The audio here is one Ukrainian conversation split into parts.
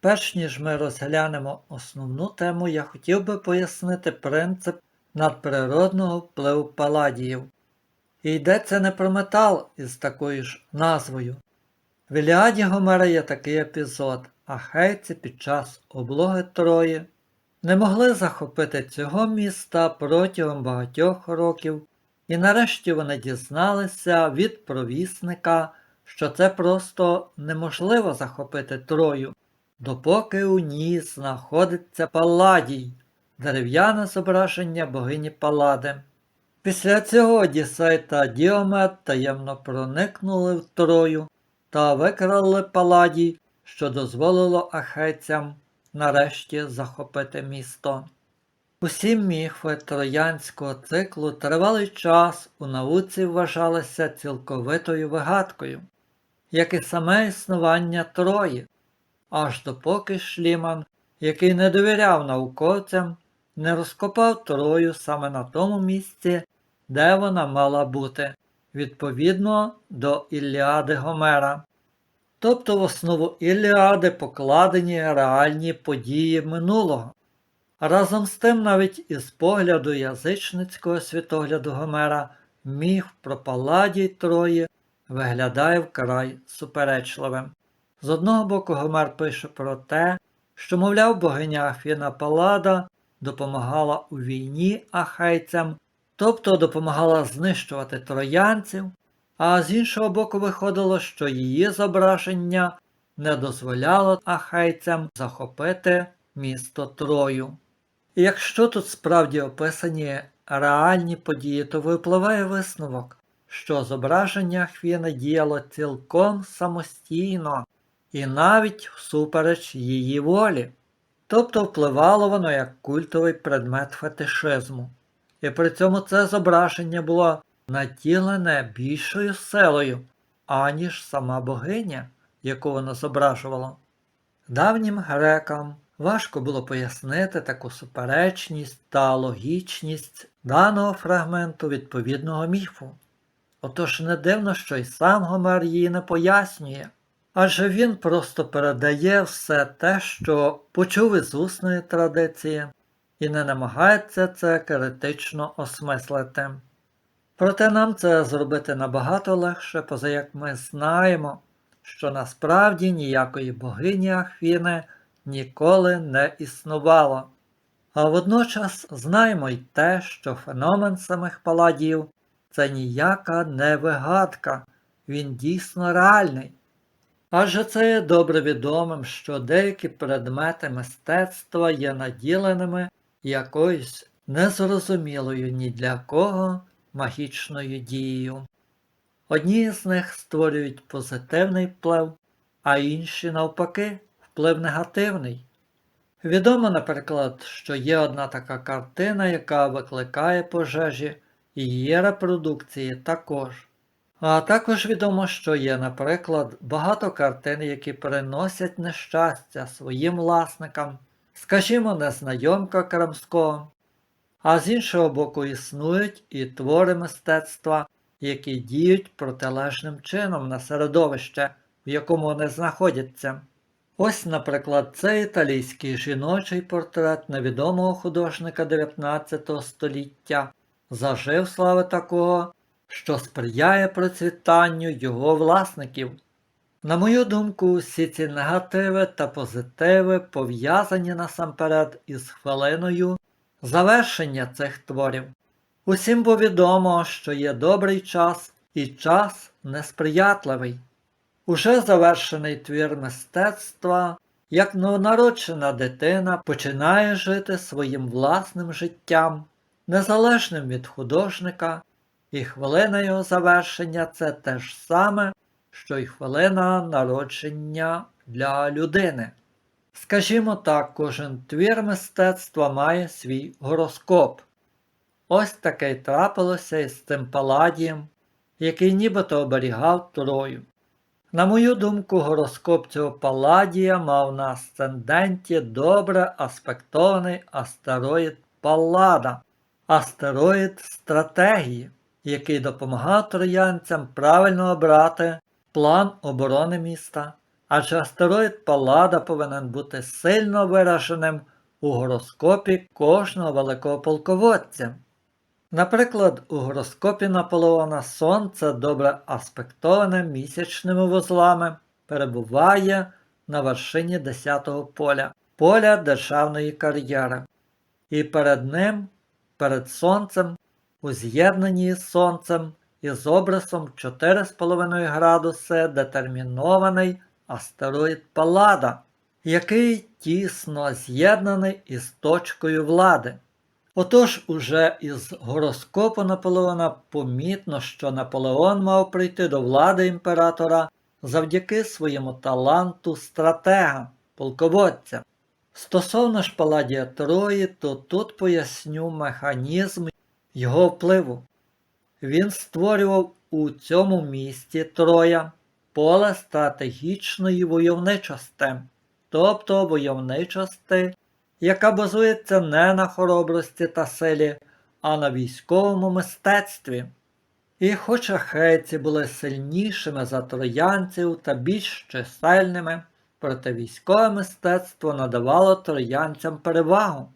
Перш ніж ми розглянемо основну тему, я хотів би пояснити принцип надприродного впливу паладіїв. І йдеться не про метал із такою ж назвою. В Іліаді Гомера є такий епізод, ахейці під час облоги Трої не могли захопити цього міста протягом багатьох років, і нарешті вони дізналися від провісника, що це просто неможливо захопити Трою, допоки у ній знаходиться Палладій, дерев'яне зображення богині Палади. Після цього Одіссей та Діомет таємно проникнули в Трою та викрали Паладій, що дозволило ахейцям нарешті захопити місто. Усі міфи троянського циклу тривалий час у науці вважалися цілковитою вигадкою, як і саме існування Трої, аж допоки Шліман, який не довіряв науковцям, не розкопав Трою саме на тому місці, де вона мала бути, відповідно до Ілліади Гомера. Тобто в основу Ілліади покладені реальні події минулого. Разом з тим, навіть із погляду язичницького світогляду Гомера, міф про Палладій Трої виглядає вкрай суперечливим. З одного боку, Гомер пише про те, що, мовляв, богиня Афіна Паллада допомагала у війні ахейцям, тобто допомагала знищувати троянців, а з іншого боку виходило, що її зображення не дозволяло ахейцям захопити місто Трою. І якщо тут справді описані реальні події, то випливає висновок, що зображення Хвіни діяло цілком самостійно і навіть всупереч її волі, тобто впливало воно як культовий предмет фетишизму. І при цьому це зображення було наділене більшою силою, аніж сама богиня, яку воно зображувало. Давнім грекам важко було пояснити таку суперечність та логічність даного фрагменту відповідного міфу. Отож не дивно, що й сам Гомер її не пояснює, адже він просто передає все те, що почув із усної традиції, і не намагається це критично осмислити. Проте нам це зробити набагато легше, поза як ми знаємо, що насправді ніякої богині Ахвіни ніколи не існувало. А водночас знаємо й те, що феномен самих паладів це ніяка не вигадка, він дійсно реальний. Адже це є добре відомим, що деякі предмети мистецтва є наділеними якоюсь незрозумілою ні для кого магічною дією. Одні з них створюють позитивний вплив, а інші, навпаки, вплив негативний. Відомо, наприклад, що є одна така картина, яка викликає пожежі, і її репродукції також. А також відомо, що є, наприклад, багато картин, які приносять нещастя своїм власникам, скажімо, незнайомка Крамського. А з іншого боку, існують і твори мистецтва, які діють протилежним чином на середовище, в якому вони знаходяться. Ось, наприклад, це італійський жіночий портрет невідомого художника 19 століття, зажив слави такого, що сприяє процвітанню його власників. На мою думку, всі ці негативи та позитиви пов'язані насамперед із хвилиною завершення цих творів. Усім бо відомо, що є добрий час і час несприятливий. Уже завершений твір мистецтва, як новонароджена дитина починає жити своїм власним життям, незалежним від художника, і хвилина його завершення це те ж саме, що й хвилина народження для людини. Скажімо так, кожен твір мистецтва має свій гороскоп. Ось таке й трапилося із цим паладієм, який нібито оберігав Трою. На мою думку, гороскоп цього паладія мав на асценденті добре аспектований астероїд Паллада, астероїд стратегії, який допомагав троянцям правильно обрати план оборони міста, адже астероїд Паллада повинен бути сильно вираженим у гороскопі кожного великого полководця. Наприклад, у гороскопі Наполеона Сонце добре аспектоване місячними вузлами перебуває на вершині 10-го поля, поля державної кар'єри. І перед ним, перед Сонцем, у з'єднанні з Сонцем із обрисом 4,5 градуси детермінований астероїд Паллада, який тісно з'єднаний із точкою влади. Отож, уже із гороскопу Наполеона помітно, що Наполеон мав прийти до влади імператора завдяки своєму таланту стратега, полководця. Стосовно ж Паладія Трої, то тут поясню механізм його впливу. Він створював у цьому місті Троя поле стратегічної войовничості, тобто войовничості, яка базується не на хоробрості та силі, а на військовому мистецтві. І хоч ахейці були сильнішими за троянців та більш чисельними, проте військове мистецтво надавало троянцям перевагу.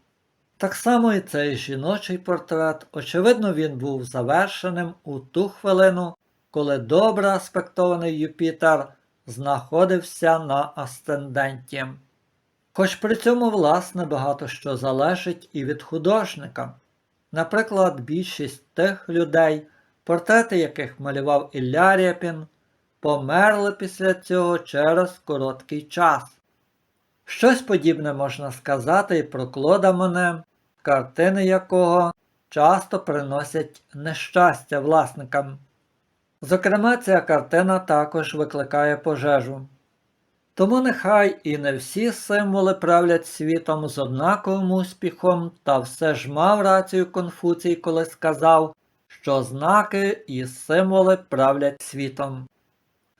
Так само і цей жіночий портрет, очевидно, він був завершеним у ту хвилину, коли добре аспектований Юпітер знаходився на асценденті. Хоч при цьому, власне, багато що залежить і від художника. Наприклад, більшість тих людей, портрети яких малював Ілля Рєпін, померли після цього через короткий час. Щось подібне можна сказати і про Клода Моне, картини якого часто приносять нещастя власникам. Зокрема, ця картина також викликає пожежу. Тому нехай і не всі символи правлять світом з однаковим успіхом, та все ж мав рацію Конфуцій, коли сказав, що знаки і символи правлять світом.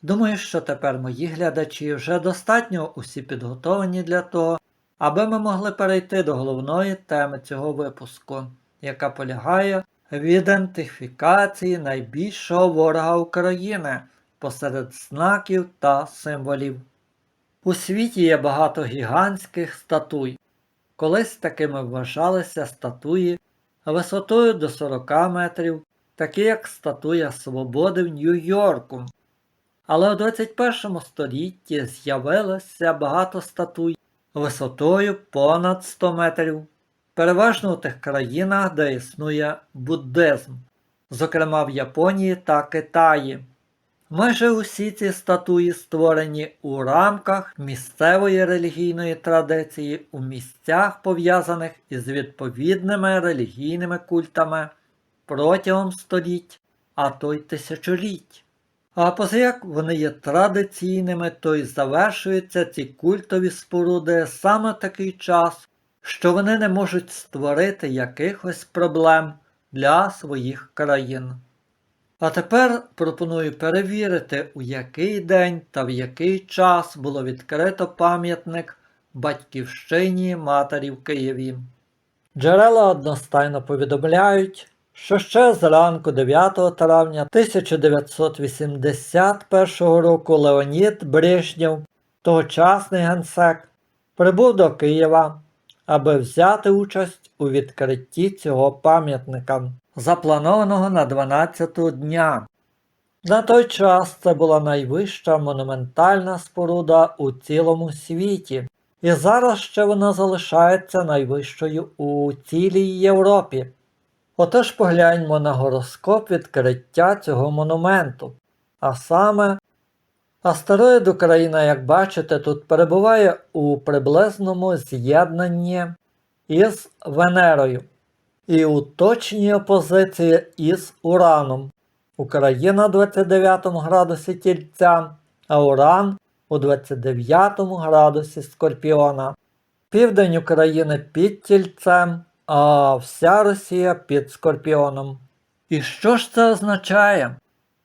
Думаю, що тепер мої глядачі вже достатньо усі підготовлені для того, аби ми могли перейти до головної теми цього випуску, яка полягає в ідентифікації найбільшого ворога України посеред знаків та символів. У світі є багато гігантських статуй. Колись такими вважалися статуї висотою до 40 метрів, такі як статуя Свободи в Нью-Йорку. Але у 21 столітті з'явилося багато статуй висотою понад 100 метрів, переважно у тих країнах, де існує буддизм, зокрема в Японії та Китаї. Майже усі ці статуї створені у рамках місцевої релігійної традиції у місцях, пов'язаних із відповідними релігійними культами протягом століть, а то й тисячоліть. А позаяк вони є традиційними, то й завершуються ці культові споруди саме такий час, що вони не можуть створити якихось проблем для своїх країн. А тепер пропоную перевірити, у який день та в який час було відкрито пам'ятник Батьківщині Матері в Києві. Джерела одностайно повідомляють, що ще зранку 9 травня 1981 року Леонід Брижнєв, тогочасний генсек, прибув до Києва, аби взяти участь у відкритті цього пам'ятника, запланованого на 12 дня. На той час це була найвища монументальна споруда у цілому світі, і зараз ще вона залишається найвищою у цілій Європі. Отож погляньмо на гороскоп відкриття цього монументу. А саме, астероїд Україна, як бачите, тут перебуває у приблизному з'єднанні із Венерою і у точній опозиції із Ураном. Україна 29 градусі Тільця, а Уран у 29 градусі Скорпіона. Південь України під Тільцем, а вся Росія під Скорпіоном. І що ж це означає?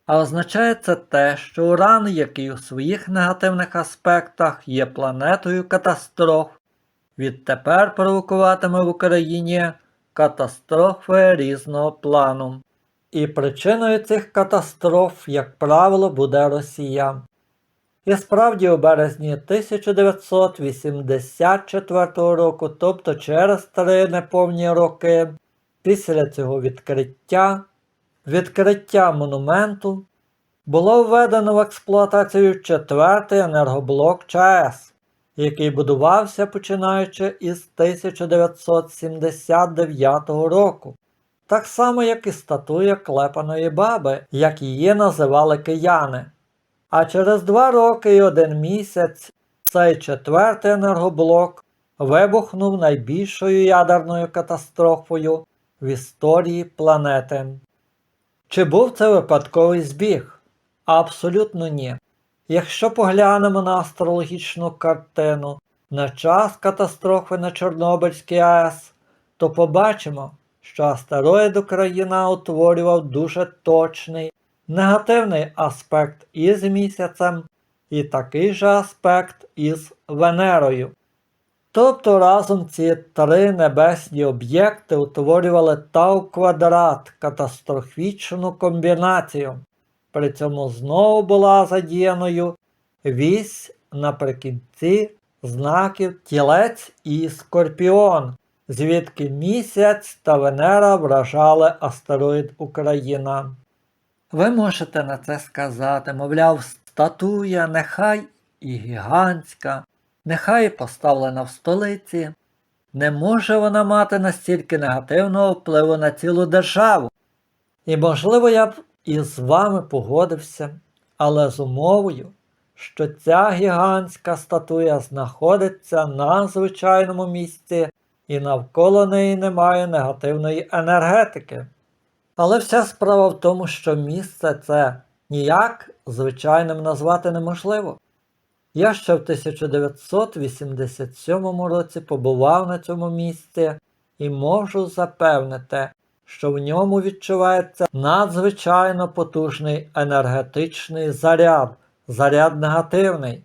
А означає це те, що Уран, який у своїх негативних аспектах є планетою катастроф, відтепер провокуватиме в Україні катастрофи різного плану. І причиною цих катастроф, як правило, буде Росія. І справді у березні 1984 року, тобто через три неповні роки, після цього відкриття, відкриття монументу, було введено в експлуатацію четвертий енергоблок ЧАЕС, який будувався починаючи із 1979 року. Так само, як і статуя клепаної баби, як її називали кияни. А через два роки і один місяць цей четвертий енергоблок вибухнув найбільшою ядерною катастрофою в історії планети. Чи був це випадковий збіг? Абсолютно ні. Якщо поглянемо на астрологічну картину на час катастрофи на Чорнобильській АЕС, то побачимо, що астероїд Україна утворював дуже точний негативний аспект із місяцем і такий же аспект із Венерою. Тобто разом ці три небесні об'єкти утворювали тау квадрат катастрофічну комбінацію. При цьому знову була задіяною вісь наприкінці знаків тілець і скорпіон, звідки місяць та Венера вражали астероїд Україна. Ви можете на це сказати, мовляв, статуя нехай і гігантська, нехай поставлена в столиці. Не може вона мати настільки негативного впливу на цілу державу. І, можливо, я б із вами погодився, але з умовою, що ця гігантська статуя знаходиться на звичайному місці і навколо неї немає негативної енергетики. Але вся справа в тому, що місце це ніяк звичайним назвати неможливо. Я ще в 1987 році побував на цьому місці і можу запевнити, що в ньому відчувається надзвичайно потужний енергетичний заряд, заряд негативний.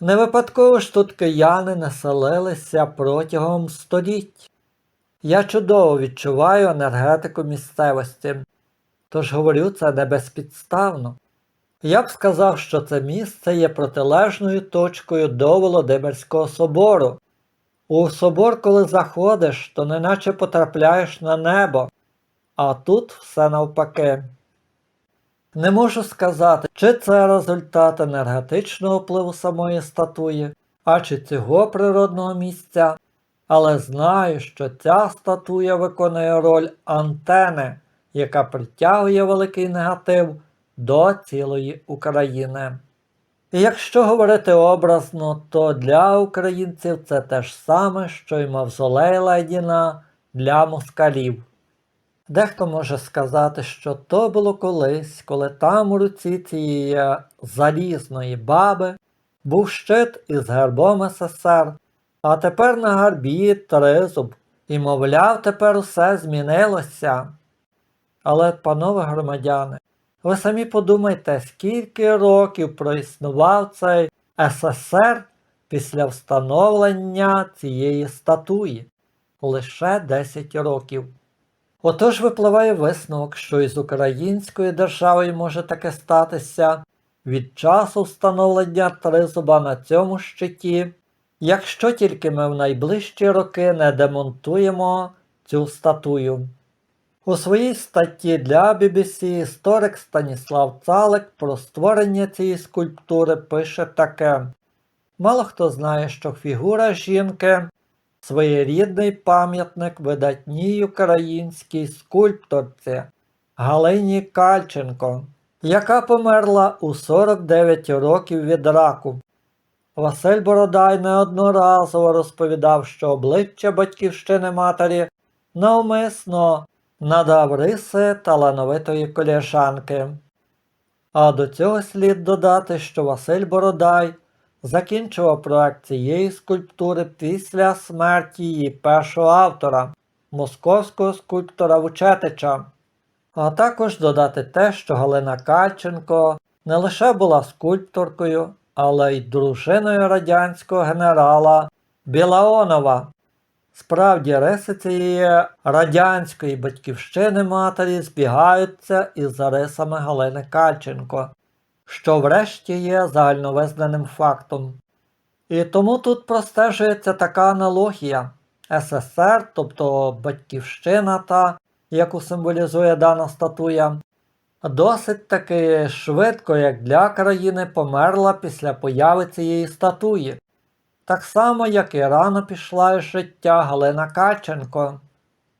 Не випадково ж тут кияни населилися протягом століть. Я чудово відчуваю енергетику місцевості, тож говорю це не безпідставно. Я б сказав, що це місце є протилежною точкою до Володимирського собору. У собор, коли заходиш, то неначе потрапляєш на небо, а тут все навпаки. Не можу сказати, чи це результат енергетичного впливу самої статуї, а чи цього природного місця, але знаю, що ця статуя виконує роль антени, яка притягує великий негатив до цілої України. І якщо говорити образно, то для українців це те ж саме, що й мавзолей Ледіна для москалів. Дехто може сказати, що то було колись, коли там у руці цієї залізної баби був щит із гербом СССР, а тепер на гарбі тризуб, і, мовляв, тепер усе змінилося. Але, панове громадяни, ви самі подумайте, скільки років проіснував цей СССР після встановлення цієї статуї? Лише 10 років. Отож випливає висновок, що із українською державою може таке статися від часу встановлення тризуба на цьому щиті, якщо тільки ми в найближчі роки не демонтуємо цю статую. У своїй статті для BBC історик Станіслав Цалик про створення цієї скульптури пише таке. Мало хто знає, що фігура жінки своєрідний пам'ятник видатній українській скульпторці Галині Кальченко, яка померла у 49 років від раку. Василь Бородай неодноразово розповідав, що обличчя батьківщини матері навмисно надав риси талановитої коліжанки. А до цього слід додати, що Василь Бородай закінчував проект цієї скульптури після смерті її першого автора, московського скульптора Вучетича. А також додати те, що Галина Кальченко не лише була скульпторкою, але й дружиною радянського генерала Білаонова. Справді, риси цієї радянської батьківщини матері збігаються із рисами Галини Кальченко. що врешті є загальновизнаним фактом. І тому тут простежується така аналогія СССР, тобто Батьківщина, та, яку символізує дана статуя, досить таки швидко, як для країни, померла після появи цієї статуї. Так само, як і рано пішла із життя Галина Каченко,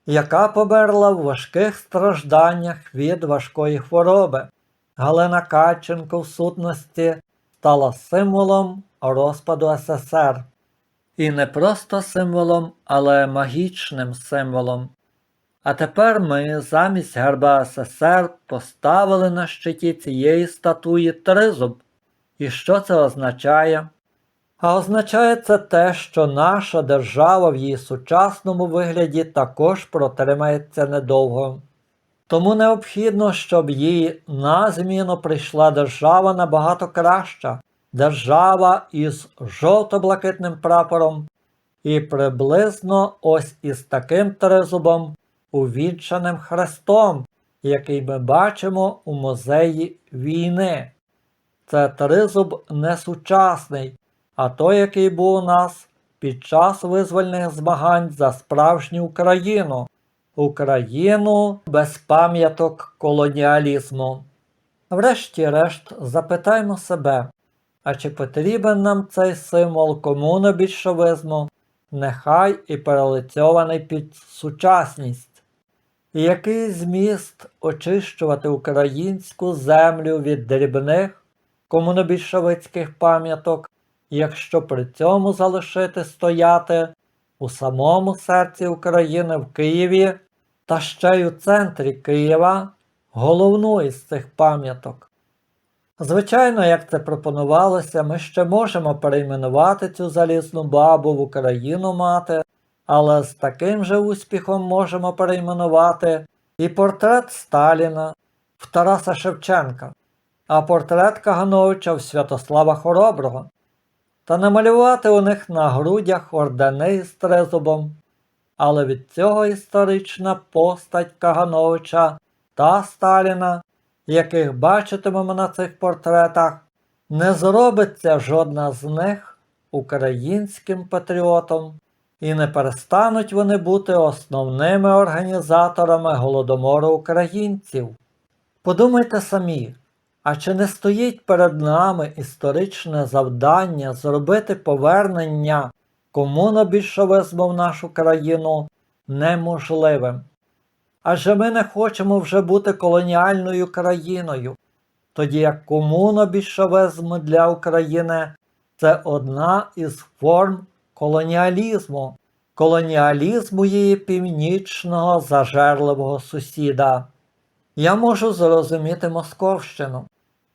яка померла в важких стражданнях від важкої хвороби. Галина Каченко в сутності стала символом розпаду СССР. І не просто символом, але магічним символом. А тепер ми замість герба СССР поставили на щиті цієї статуї тризуб. І що це означає? А означає це те, що наша держава в її сучасному вигляді також протримається недовго. Тому необхідно, щоб їй на зміну прийшла держава набагато краща, держава із жовто-блакитним прапором і приблизно ось із таким тризубом, увінчаним хрестом, який ми бачимо у музеї війни. Це тризуб не сучасний, а той, який був у нас під час визвольних змагань за справжню Україну, Україну без пам'яток колоніалізму. Врешті-решт, запитаймо себе, а чи потрібен нам цей символ комунобільшовизму, нехай і перелицьований під сучасність? Який зміст очищувати українську землю від дрібних комунобільшовицьких пам'яток, якщо при цьому залишити стояти у самому серці України в Києві та ще й у центрі Києва головну із цих пам'яток? Звичайно, як це пропонувалося, ми ще можемо перейменувати цю залізну бабу в Україну мати, але з таким же успіхом можемо перейменувати і портрет Сталіна в Тараса Шевченка, а портрет Кагановича в Святослава Хороброго, та намалювати у них на грудях ордени із тризубом. Але від цього історична постать Кагановича та Сталіна яких бачитимемо на цих портретах, не зробиться жодна з них українським патріотом, і не перестануть вони бути основними організаторами голодомору українців. Подумайте самі, а чи не стоїть перед нами історичне завдання зробити повернення комунобільшовизму в нашу країну неможливим? Адже ми не хочемо вже бути колоніальною країною, тоді як комунобільшовизм для України це одна із форм колоніалізму, колоніалізму її північного зажерливого сусіда. Я можу зрозуміти Московщину.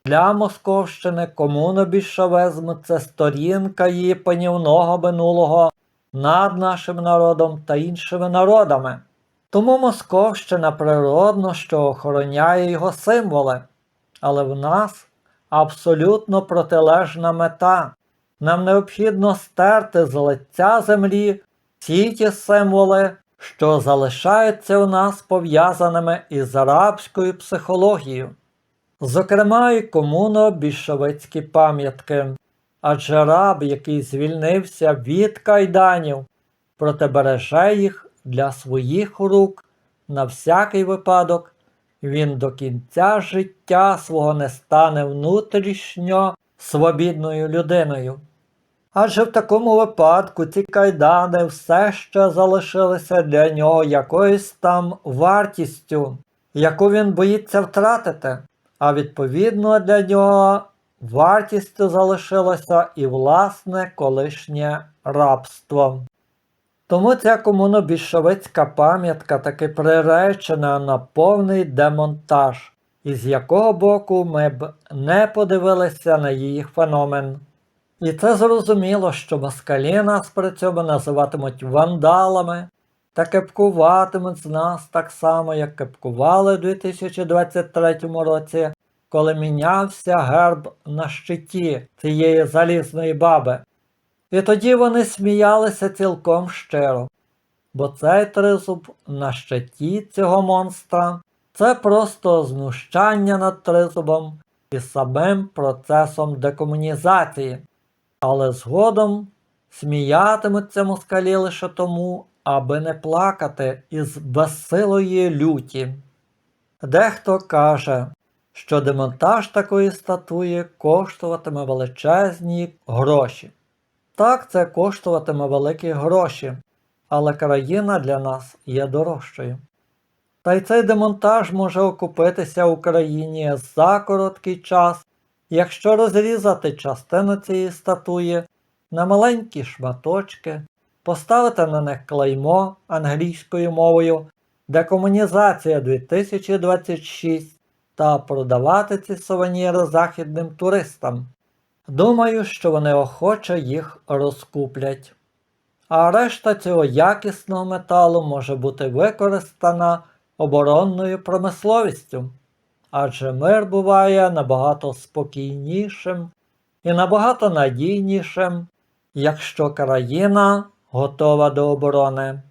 Для Московщини комунобільшовизм це сторінка її панівного минулого над нашим народом та іншими народами. Тому Московщина природно, що охороняє його символи, але в нас абсолютно протилежна мета. Нам необхідно стерти з лиця землі всі ті символи, що залишаються у нас пов'язаними із арабською психологією, зокрема і комуно-більшовицькі пам'ятки, адже раб, який звільнився від кайданів, проте береже їх для своїх рук. На всякий випадок, він до кінця життя свого не стане внутрішньо свобідною людиною. Адже в такому випадку ці кайдани все ще залишилися для нього якоюсь там вартістю, яку він боїться втратити, а відповідно для нього вартістю залишилося і власне колишнє рабство. Тому ця комунобільшовицька пам'ятка таки приречена на повний демонтаж, із якого боку ми б не подивилися на її феномен. І це зрозуміло, що москалі нас при цьому називатимуть вандалами та кепкуватимуть з нас так само, як кепкували у 2023 році, коли мінявся герб на щиті цієї залізної баби. І тоді вони сміялися цілком щиро, бо цей тризуб на щиті цього монстра це просто знущання над тризубом, і самим процесом декомунізації, але згодом сміятимуться москалі лише тому, аби не плакати із безсилої люті. Дехто каже, що демонтаж такої статуї коштуватиме величезні гроші. Так, це коштуватиме великі гроші, але країна для нас є дорожчою. Та й цей демонтаж може окупитися Україні за короткий час, якщо розрізати частину цієї статуї на маленькі шматочки, поставити на них клеймо англійською мовою Декомунізація 2026 та продавати ці сувеніри західним туристам. Думаю, що вони охоче їх розкуплять. А решта цього якісного металу може бути використана оборонною промисловістю, адже мир буває набагато спокійнішим і набагато надійнішим, якщо країна готова до оборони.